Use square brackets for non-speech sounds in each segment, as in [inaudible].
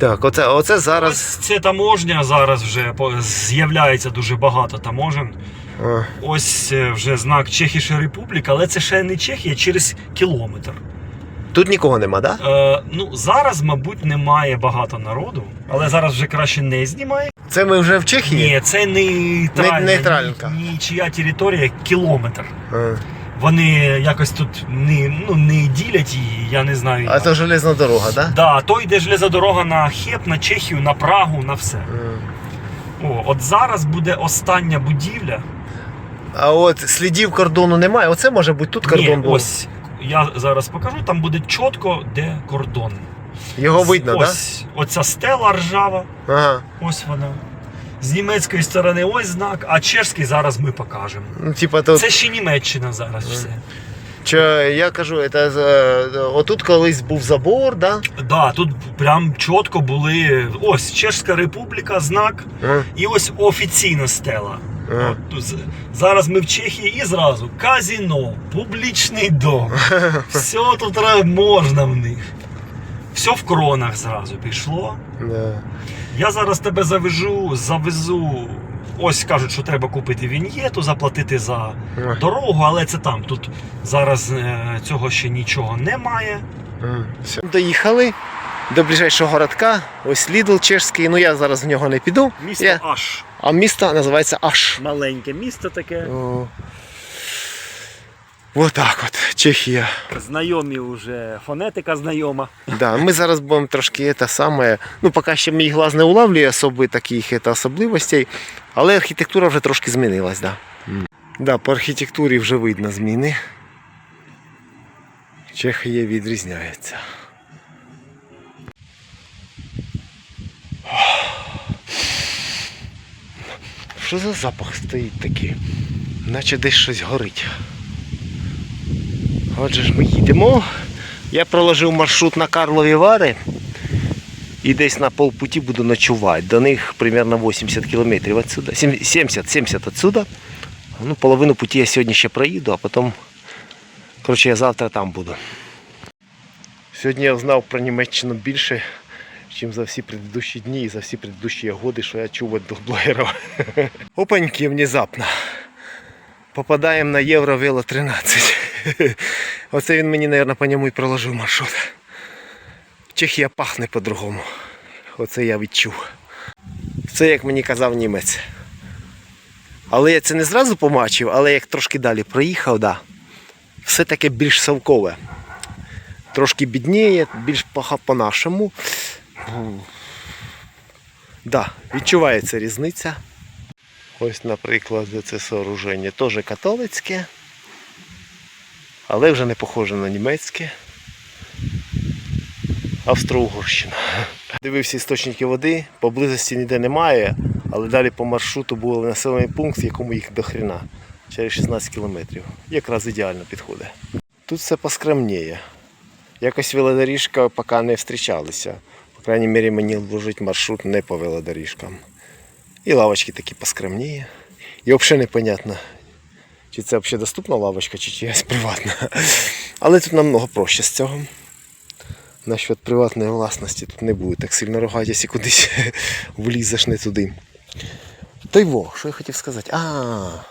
Так, оце, оце Ось це таможня зараз вже з'являється дуже багато таможен. А, Ось е, вже знак Чехіша Републіка, але це ще не Чехія через кілометр. Тут нікого нема, так? Да? Е, ну зараз, мабуть, немає багато народу, але зараз вже краще не знімає. Це ми вже в Чехії? Ні, це нейтральна, Не- нейтральнка. ні, нічия територія, кілометр. А, Вони якось тут не, ну, не ділять її, я не знаю. а як. то железна дорога, так? Да? Да, то йде железна дорога на Хеп, на Чехію, на Прагу, на все. А. О, от зараз буде остання будівля. А от слідів кордону немає. Оце може бути тут кордон Ні, був. ось я зараз покажу, там буде чітко, де кордон. Його видно, так? ось, Оця стела ржава, Ага. ось вона. З німецької сторони ось знак, а чешський зараз ми покажемо. Ну, типа тут. Це ще Німеччина зараз все. Чи, я кажу, це, е, отут колись був забор, да? Да, тут прям чітко були. Ось Чешська Республіка, знак, А, і ось офіційна стела. От тут з- Зараз ми в Чехії і зразу казіно, публічний дом. [laughs] Все тут ра- можна в них. Все в кронах зразу пішло. Да. Я зараз тебе завезу, завезу. Ось кажуть, що треба купити віньєту, заплатити за дорогу, але це там. Тут зараз е, цього ще нічого немає. Доїхали до ближайшого городка. Ось Лідл чешський. Ну я зараз в нього не піду. Місто Я... аж А місто називається Аш. маленьке місто таке. О. Отак от, Чехія. Знайомі вже фонетика знайома. Да, ми зараз будемо трошки те саме. Ну, поки ще мій глаз не улавлює особи таких ета, особливостей, але архітектура вже трошки змінилась, да. М. Да, по архітектурі вже видно зміни. Чехія відрізняється. Що за запах стоїть такий? Наче десь щось горить. Отже ж ми їдемо. Я проложив маршрут на Карлові Вари і десь на полпуті буду ночувати. До них примерно 80 кілометрів отсюда. 70-70 отсюда. Ну, половину путі я сьогодні ще проїду, а потім, коротше, я завтра там буду. Сьогодні я знав про Німеччину більше, ніж за всі предыдущі дні і за всі предыдущі годи, що я чув від блогерів. [laughs] Опаньки, внезапно. Попадаємо на Євро Вело 13. [laughs] Оце він мені, мабуть, по ньому і проложив маршрут. Чехія пахне по-другому. Оце я відчув. Це як мені казав німець. Але я це не зразу побачив, але як трошки далі проїхав, да, все таке більш совкове. Трошки бідніє, більш по- по-нашому. Да, відчувається різниця. Ось, наприклад, це сооруження теж католицьке, але вже не похоже на німецьке. Австро-Угорщина. [laughs] Дивився істочники води, поблизості ніде немає, але далі по маршруту був населений пункт, в якому їх до хрена. Через 16 кілометрів. Якраз ідеально підходить. Тут все поскромніє. Якось велодоріжка поки не зустрічалися. По крайній мірі мені лежить маршрут не по велодоріжкам. І лавочки такі поскромніє. І взагалі непонятно, чи це взагалі доступна лавочка, чи чиясь приватна. Але тут намного проще з цього. Насчет приватної власності тут не буде так сильно рогати, якщо кудись [laughs] влізеш не туди. То й во, що я хотів сказати? А.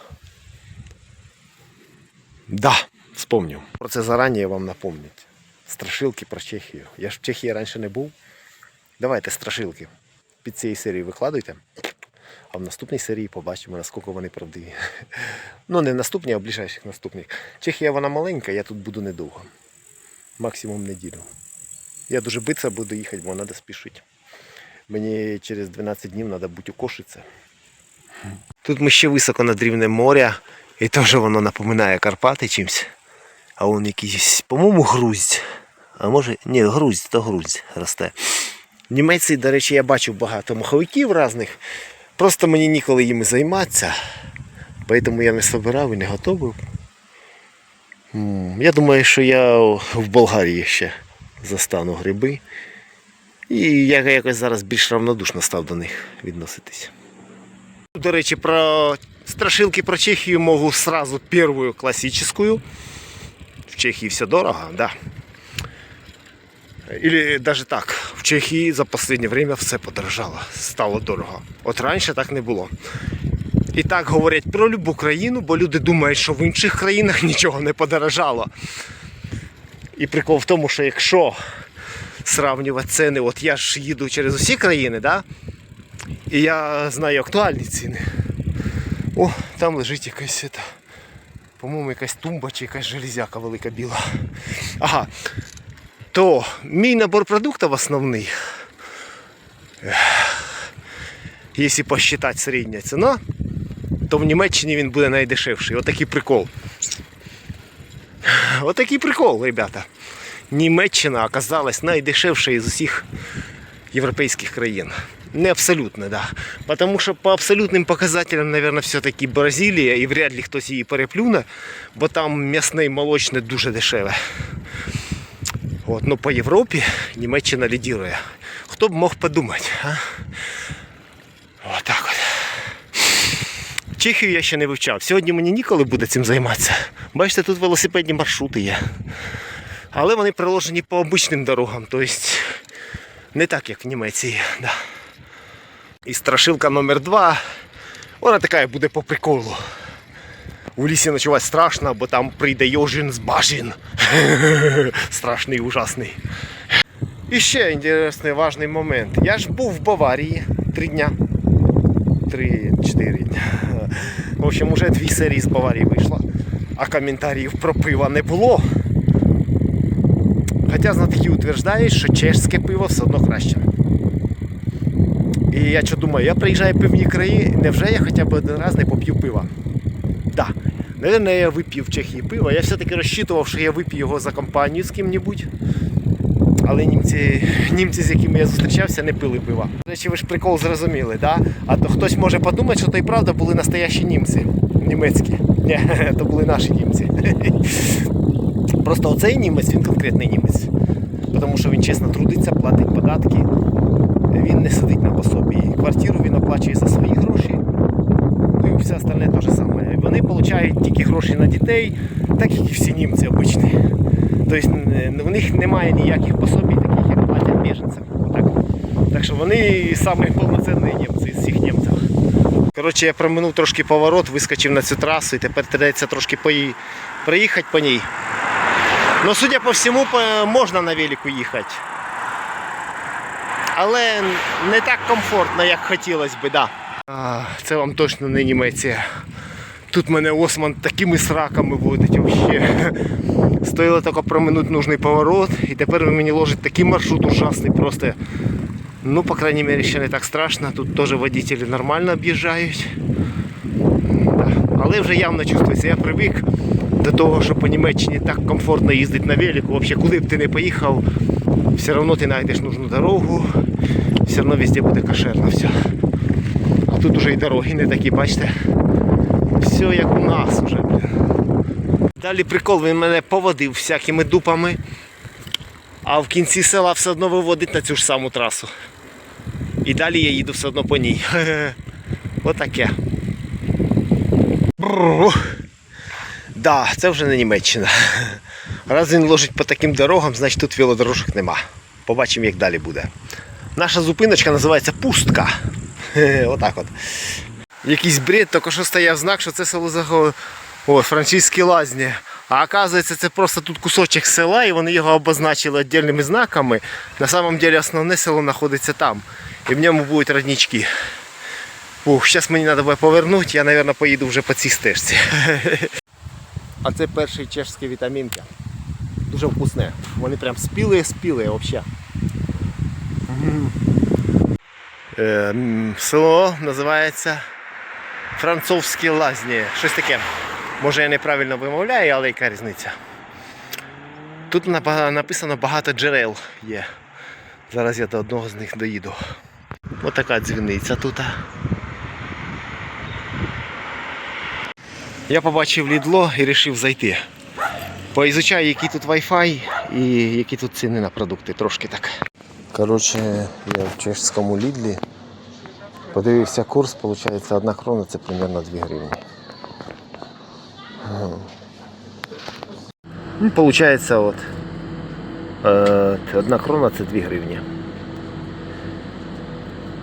Да, вспомнив. Про це зарані вам напомнять. Страшилки про Чехію. Я ж в Чехії раніше не був. Давайте страшилки. Під цією серією викладуйте. А в наступній серії побачимо, наскільки вони правдиві. Ну, не в наступній, а в ближайших наступних. Чехія вона маленька, я тут буду недовго. Максимум неділю. Я дуже битися буду їхати, бо треба спішити. Мені через 12 днів треба бути у Кошице. Тут ми ще високо над рівнем моря, і теж воно напоминає Карпати чимось. А вон якийсь, по-моєму, груздь. А може, ні, груздь, то груздь росте. В Німеції, до речі, я бачив багато маховиків різних. Просто мені ніколи їми займатися. Тому я не собирав і не готовив. Я думаю, що я в Болгарії ще застану гриби. І я якось зараз більш равнодушно став до них відноситись. До речі, про страшилки про Чехію можу сразу первую классическую. В Чехії все дорого, да. Или даже так, в Чехії за останнє время все подорожало, стало дорого. От раніше так не було. І так говорять про любу країну, бо люди думають, що в інших країнах [laughs] нічого не подорожало. І прикол в тому, що якщо сравнювати ціни, от я ж їду через усі країни, да? і я знаю актуальні ціни. О, там лежить якась, по-моєму, якась тумба чи якась железяка велика біла. Ага. То мій набор продуктів основний, якщо посчитати середня ціна, то в Німеччині він буде найдешевший. Отакий прикол. Отакий прикол, ребята. Німеччина оказалась найдешевшою з усіх європейських країн. Не абсолютно, да. Потому що по абсолютним показателям, наверное, все-таки Бразилія і вряд ли хтось її переплюне, бо там м'ясне і молочне дуже дешеве. От, ну по Європі Німеччина лідірує. Хто б мог подумати, а? Отак от. Чехію я ще не вивчав. Сьогодні мені ніколи буде цим займатися. Бачите, тут велосипедні маршрути є. Але вони приложені по обичним дорогам, тобто не так, як в Німеччині. Да. І страшилка номер два. Вона така буде по приколу. У лісі ночувати страшно, бо там прийде йожин з бажін. [laughs] Страшний, ужасний. І ще інтересний важний момент. Я ж був в Баварії три дня. Три-чотири дня. В общем, уже дві серії з Баварії вийшло. А коментарів про пиво не було. Хоча знатоки утверждають, що чешське пиво все одно краще. І я що думаю, я приїжджаю в пивні краї, невже я хоча б один раз не поп'ю пива? Наверное, я вип'ю в Чехії пиво. Я все-таки розчитував, що я вип'ю його за компанію з ким-небудь. Але німці, німці, з якими я зустрічався, не пили пива. Речі, ви ж прикол зрозуміли, да? А то хтось може подумати, що то і правда були настоящі німці. Німецькі. Ні, [laughs] то були наші німці. [laughs] Просто оцей німець, він конкретний німець. Тому що він чесно трудиться, платить податки. Він не сидить на пособі. Квартиру він оплачує за свої гроші. Ну і все остальне те ж саме. Вони отримують тільки гроші на дітей, так як і всі німці обичні. Тобто в них немає ніяких пособій, таких як платять біженцям. Так. так що вони самі повноцінні німці з всіх німців. Коротше, я проминув трошки поворот, вискочив на цю трасу і тепер треба трошки пої... проїхати по ній. Ну, судя по всьому, можна на велику їхати. Але не так комфортно, як хотілося б, да. Це вам точно не Німеція. Тут мене Осман такими сраками водить вообще. [laughs] Стоїло тільки проминути нужний поворот, і тепер мені ложить такий маршрут ужасний просто. Ну, по крайней мере, ще не так страшно. Тут теж водителі нормально об'їжджають. Але вже явно чувствується, я привик до того, що по Німеччині так комфортно їздити на велику. Вообще, куди б ти не поїхав, все одно ти знайдеш нужну дорогу, все одно везде буде кошерно все. А тут уже і дороги не такі, бачите. Все як у нас уже. Далі прикол, він мене поводив всякими дупами, а в кінці села все одно виводить на цю ж саму трасу. І далі я їду все одно по ній. [laughs] Отаке. Да, це вже не Німеччина. [laughs] Раз він ложить по таким дорогам, значить тут велодорожок нема. Побачимо, як далі буде. Наша зупиночка називається Пустка. [laughs] Отак от. Якийсь бред, тільки що стояв знак, що це село Заго... О, французькі лазні. А оказується, це просто тут кусочок села, і вони його обозначили віддільними знаками. На самом деле основне село знаходиться там. І в ньому будуть роднички. Ух, зараз мені треба повернути, я, мабуть, поїду вже по цій стежці. [laughs] А це перші чешські вітамінки. Дуже вкусне. Вони прям спілі взагалі. Е, село називається Французькі лазні. Щось таке. Може я неправильно вимовляю, але яка різниця. Тут написано багато джерел є. Зараз я до одного з них доїду. Ось така дзвіниця тут. Я побачив лідло і вирішив зайти. Поізучаю, який тут Wi-Fi і які тут ціни на продукти. Трошки так. Коротше, я в чешському лідлі. Подивився курс, виходить, одна крона це примерно 2 гривні. Ну, Получається от. Е, Одна крона це 2 гривні.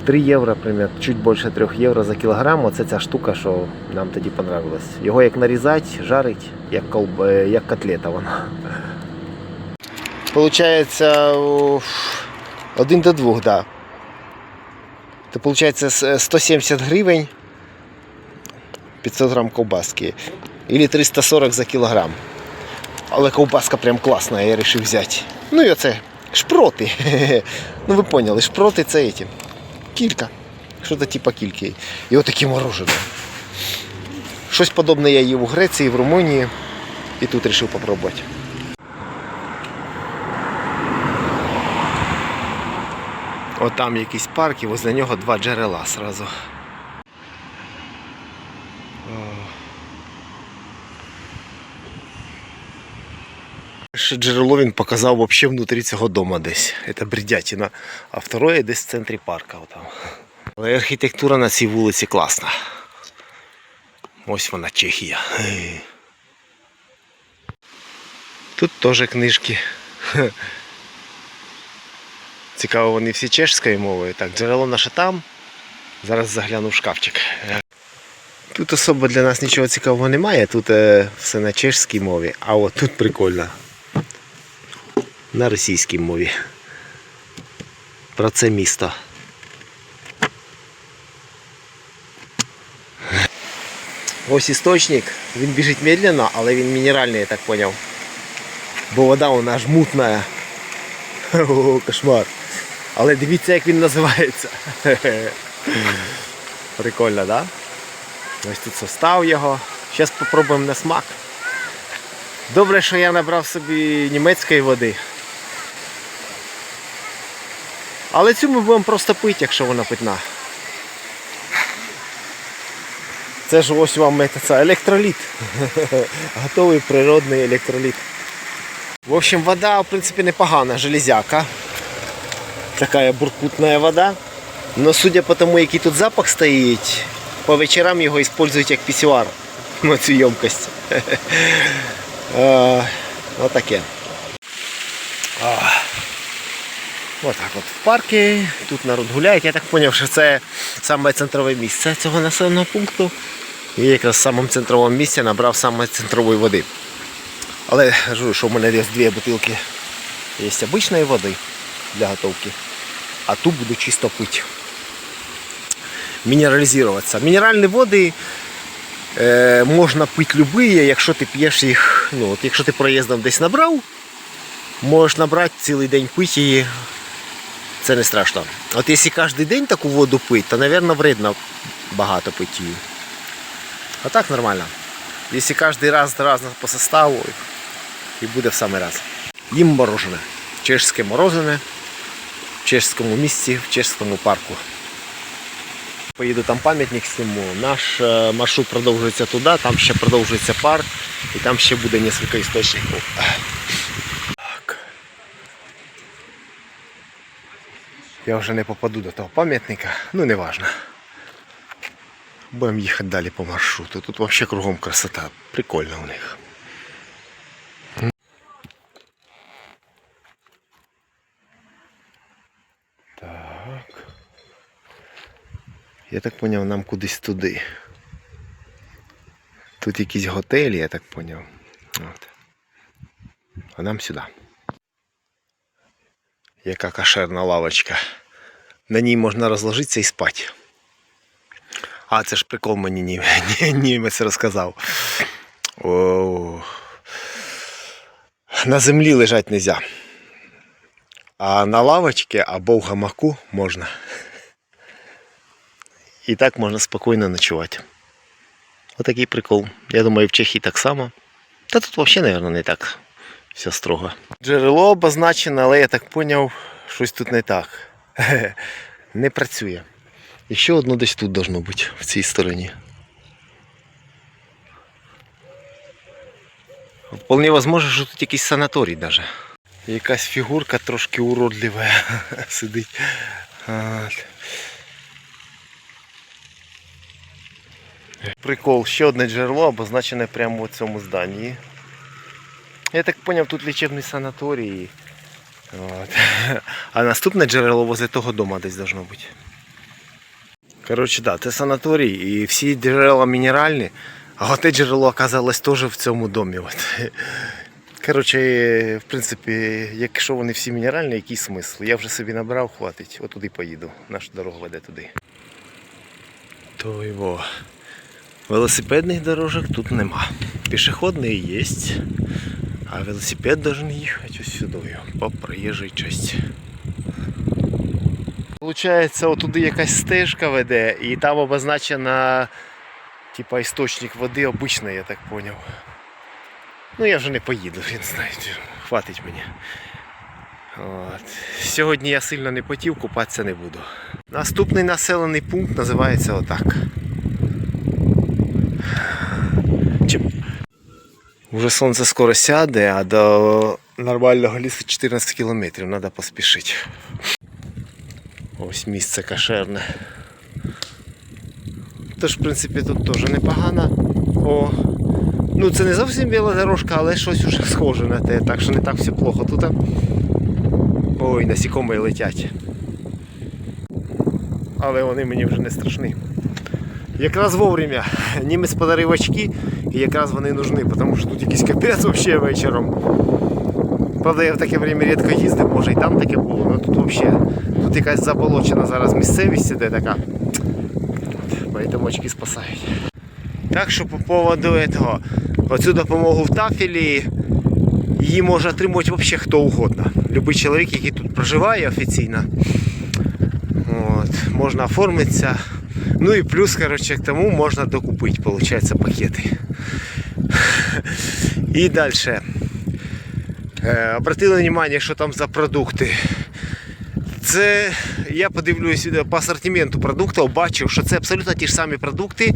3 євро, примерно, чуть більше 3 євро за кілограм. Оце ця штука, що нам тоді понравилась. Його як нарізати, жарить, як, колб... е, як котлета вона. Получається о, один до двох, да. То получається 170 гривень 500 грам ковбаски. Или 340 за кілограм. Але ковбаска прям класна, я вирішив взяти. Ну і оце шпроти. [laughs] Ну ви поняли, шпроти це эти. Кілька. Що-то типа кільки. І отакі морожені. Щось подобне я їв у Греції, в Румунії. І тут вирішив попробувати. От там якийсь парк, і возле нього два джерела сразу. Перше джерело він показав вообще внутрі цього дома десь. Це бредятина. А второе десь в центрі парка. Отам. Але архітектура на цій вулиці класна. Ось вона Чехія. Тут теж книжки. Цікаво, вони всі чешською мовою. Так, джерело наше там. Зараз загляну в шкафчик. Тут особо для нас нічого цікавого немає, тут е, все на чешській мові, а от тут прикольно. На російській мові. Про це місто. Ось істочник, він біжить медленно, але він мінеральний, я так зрозумів. Бо вода у нас мутна. [laughs] О, кошмар. Але дивіться, як він називається. Прикольно, да? Ось тут состав його. Зараз спробуємо на смак. Добре, що я набрав собі німецької води. Але цю ми будемо просто пити, якщо вона питна. Це ж ось вам це електроліт. [laughs] Готовий природний електроліт. В общем, вода, в принципе, непогана, железяка. Такая буркутная вода. Но судя по тому, який тут запах стоїть, по вечорам його використовують як пісюар на цю ємкость. [laughs] Е, Отаке. Отак от в парку. Тут народ гуляє. Я так зрозумів, що це саме центрове місце цього населеного пункту. І якраз в самому центровому місці набрав саме центрової води. Але кажу, що в мене є дві бутилки є обичної води для готовки, а ту буду чисто пити. Мінералізуватися. Мінеральні води е, можна пити любі, якщо ти п'єш їх, ну, от якщо ти проїздом десь набрав, можеш набрати цілий день пити її. Це не страшно. От якщо кожен день таку воду пити, то, мабуть, вредно багато пити її. А так нормально. Якщо кожен раз разно по составу, і буде в самий раз. Їм морожене. Чешське морожене в чешському місці, в чешському парку. Поїду там пам'ятник сніму. Наш е, маршрут продовжується туди, там ще продовжується парк і там ще буде кілька істочників. Так. Я вже не попаду до того пам'ятника, ну не важно. Будемо їхати далі по маршруту. Тут взагалі кругом красота. Прикольно у них. Я так зрозумів, нам кудись туди. Тут якісь готелі, я так зрозумів. От. А нам сюди. Яка кошерна лавочка. На ній можна розложитися і спати. А, це ж прикол мені ні- [laughs] ні- німець розказав. О, на землі лежати не можна. А на лавочці або в гамаку можна. І так можна спокійно ночувати. Отакий прикол. Я думаю, в Чехії так само. Та тут взагалі, мабуть, не так все строго. Джерело обозначено, але я так зрозумів, щось тут не так. [laughs] Не працює. І ще одно десь тут должно бути, в цій стороні. Вполне возможно, що тут якийсь санаторій даже. Якась фігурка трошки уродлива [laughs] сидить. От. Прикол, ще одне джерело обозначене прямо в цьому зданні. Я так зрозумів, тут лічебний санаторій. От. [laughs] А наступне джерело возле того дома десь должно бути. Коротше, да, це санаторій, і всі джерела мінеральні, а оте джерело оказалось теж в цьому домі. От. [laughs] Коротше, в принципі, якщо вони всі мінеральні, який смисл? Я вже собі набрав, хватить, отуди поїду. Наша дорога веде туди. То його. Велосипедних дорожок тут нема. Пішохідний є, а велосипед должен їхати ось сюди, по проїжджій частині. Получається, отуди якась стежка веде, і там обозначена типа істочник води обичний, я так поняв. Ну я вже не поїду, він знаєте, хватить мені. От. Сьогодні я сильно не потів, купатися не буду. Наступний населений пункт називається отак. Уже сонце скоро сяде, а до нормального лісу 14 кілометрів, треба поспішити. Ось місце кошерне. Тож, в принципі, тут теж непогано. О, ну це не зовсім біла дорожка, але щось уже схоже на те, так що не так все плохо тут. Ой, насікомі летять. Але вони мені вже не страшні. Якраз вовремя німець подарив очки, і якраз вони нужні, тому що тут якийсь капець взагалі вечором. Правда, я в таке время рідко їздив, може і там таке було, але тут взагалі тут якась заболочена зараз місцевість іде така. Поэтому очки спасають. Так що по поводу этого, оцю допомогу в тафелі її може отримувати взагалі хто угодно. Любий чоловік, який тут проживає офіційно. От, можна оформитися. Ну і плюс, короче, к тому можна докупити, получается, пакети. І далі. Е, обратили внимание, що там за продукти. Це я подивлюсь по асортименту продуктів, бачив, що це абсолютно ті ж самі продукти,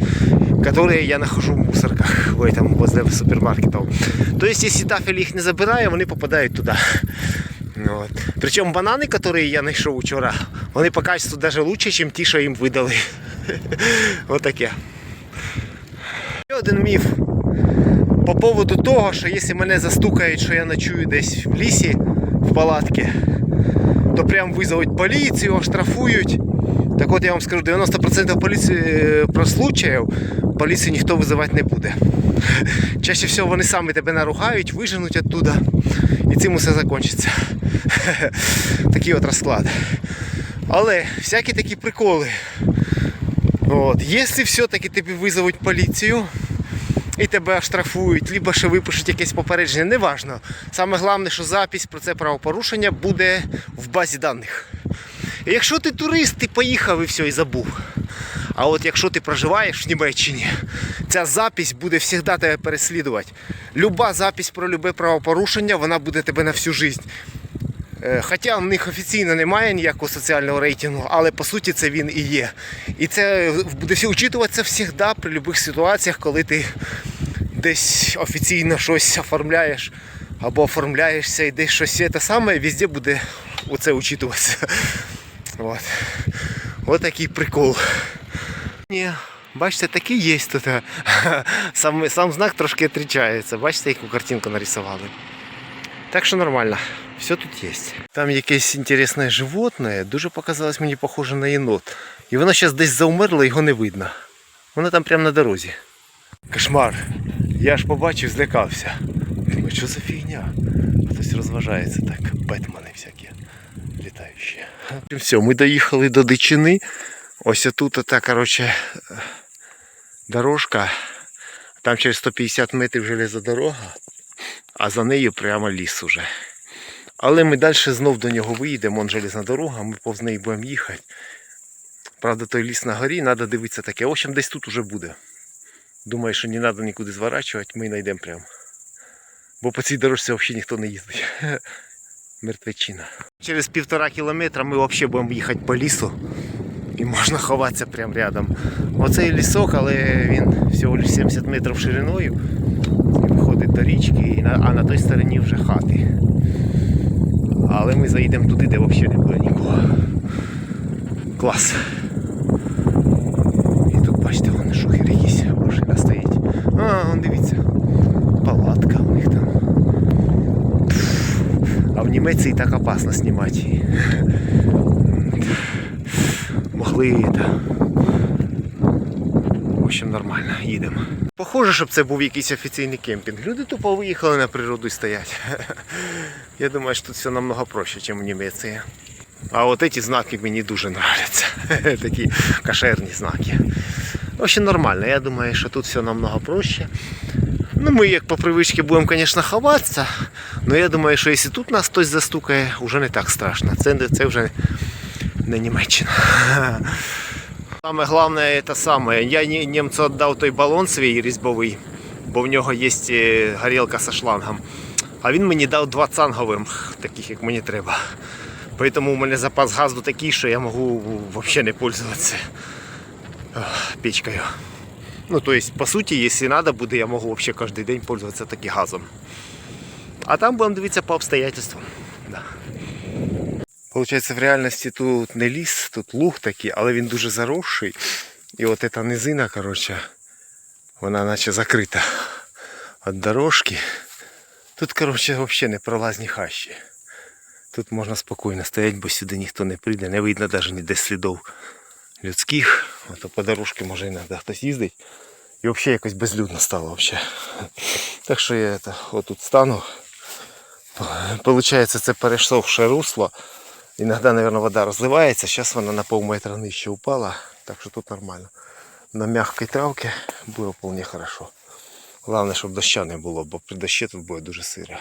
які я нахожу в мусорках в этом, возле супермаркетів. Тобто, якщо тафель їх не забирає, вони попадають туди. От. Причому банани, які я знайшов вчора, вони по качеству навіть лучше, ніж ті, що їм видали. Отаке. Ще один міф по поводу того, що якщо мене застукають, що я ночую десь в лісі в палатці, то прям визовуть поліцію, оштрафують. Так от я вам скажу, 90% поліції про случаїв поліцію ніхто визивати не буде. Чаще всього вони самі тебе наругають, виженуть оттуда. І цим усе закінчиться. Такий от розклад. Але всякі такі приколи. От. Якщо все-таки тобі визовуть поліцію, і тебе оштрафують, либо ще випишуть якесь попередження, неважно. Саме головне, що запись про це правопорушення буде в базі даних. І якщо ти турист, ти поїхав і все, і забув. А от якщо ти проживаєш в Німеччині, ця запись буде завжди тебе переслідувати. Люба запись про любе правопорушення, вона буде тебе на всю життя. Е, Хоча в них офіційно немає ніякого соціального рейтингу, але по суті це він і є. І це буде всі учитуватися завжди при будь-яких ситуаціях, коли ти десь офіційно щось оформляєш або оформляєшся і десь щось те саме, везде буде оце учитуватися. От. От такий прикол. Ні, бачите, такий є тут. [laughs] Сам, сам знак трошки відрізняється. Бачите, яку картинку нарисували. Так що нормально, все тут є. Там якесь інтересне животне, дуже показалось мені похоже на єнот. І воно зараз десь заумерло, його не видно. Воно там прямо на дорозі. Кошмар. Я ж побачив, злякався. Думаю, що за фігня? Хтось розважається так, бетмени всякі літаючі. Все, ми доїхали до дичини. Ось тут ота, коротше, дорожка. Там через 150 метрів железна дорога, а за нею прямо ліс уже. Але ми далі знов до нього виїдемо, вон железна дорога, ми повз неї будемо їхати. Правда, той ліс на горі, треба дивитися таке. В общем, десь тут уже буде. Думаю, що не треба нікуди зворачувати, ми знайдемо прямо. Бо по цій дорожці взагалі ніхто не їздить. [laughs] Мертвечина. Через півтора кілометра ми взагалі будемо їхати по лісу. І можна ховатися прямо рядом. Оцей лісок, але він всього лише 70 метрів шириною. До річки, а на той стороні вже хати. Але ми заїдемо туди, де взагалі не буде нікого. Клас. І тут бачите, вони шухер якісь, машина стоїть. А, вон дивіться. Палатка у них там. А в Німеччині так опасно знімати. Могли это. Общем, нормально, їдемо. Похоже, щоб це був якийсь офіційний кемпінг. Люди тупо виїхали на природу і стоять. [laughs] Я думаю, що тут все намного проще, ніж в Німеччині. А от ці знаки мені дуже нравляться. [laughs] Такі кошерні знаки. В нормально. Я думаю, що тут все намного проще. Ну, ми як по привичці будемо, звісно, ховатися. Але я думаю, що якщо тут нас хтось застукає, вже не так страшно. Це, це вже не Німеччина. [laughs] Саме головне це саме. Я німцю віддав той балон свій різьбовий, бо в нього є е, горілка зі шлангом. А він мені дав два цанговим, таких як мені треба. Тому у мене запас газу такий, що я можу взагалі не пользуватися печкою. Ну, то по суті, якщо треба буде, я можу вообще кожен день пользуватися таким газом. А там будемо дивитися по обстоятельствам. Да. Получається, в реальності тут не ліс, тут луг такий, але він дуже заросший. І от ця низина, коротше, вона наче закрита від дорожки. Тут, коротше, взагалі не пролазні хащі. Тут можна спокійно стояти, бо сюди ніхто не прийде, не видно навіть ніде слідів людських. Ото по дорожці може іноді хтось їздить. І взагалі якось безлюдно стало. Взагалі. Так що я отут стану. Получається, це перейшовше русло. Іноді, наверное, вода разливается. Сейчас она на пол метра нижче упала. Так что тут нормально. На мягкой травке было вполне хорошо. Главное, щоб доща не було, бо при дощі тут буде дуже сиро.